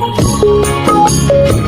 うん。